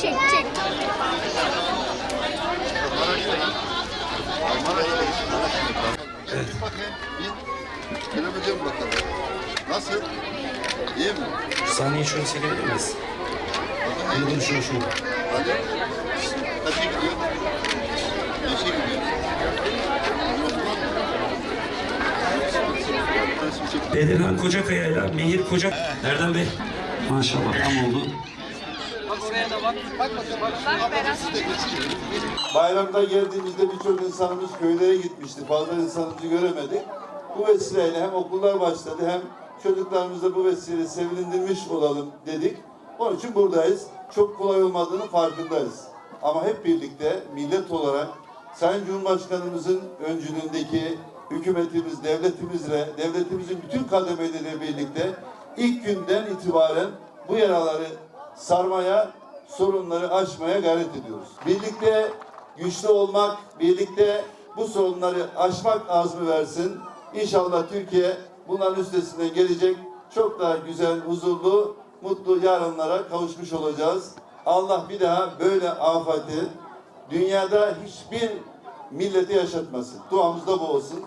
Çek çek. Nasıl? İyi mi? Saniye şöyle çekebilir miyiz? Bunu şunu şunu. Hadi. Kaça gidiyor? Beşe gidiyor. Bedirhan Kocakaya ile Mihir Kocak. Nereden Bey? Maşallah tam oldu. Bayramda geldiğimizde birçok insanımız köylere gitmişti. Fazla insanımızı göremedik. Bu vesileyle hem okullar başladı hem çocuklarımızı bu vesileyle sevindirmiş olalım dedik. Onun için buradayız. Çok kolay olmadığını farkındayız. Ama hep birlikte millet olarak Sayın Cumhurbaşkanımızın öncülüğündeki hükümetimiz, devletimizle, devletimizin bütün kademeleriyle birlikte ilk günden itibaren bu yaraları sarmaya, sorunları aşmaya gayret ediyoruz. Birlikte güçlü olmak, birlikte bu sorunları aşmak azmi versin. İnşallah Türkiye bunların üstesinden gelecek. Çok daha güzel, huzurlu, mutlu yarınlara kavuşmuş olacağız. Allah bir daha böyle afeti dünyada hiçbir milleti yaşatmasın. Duamız da bu olsun.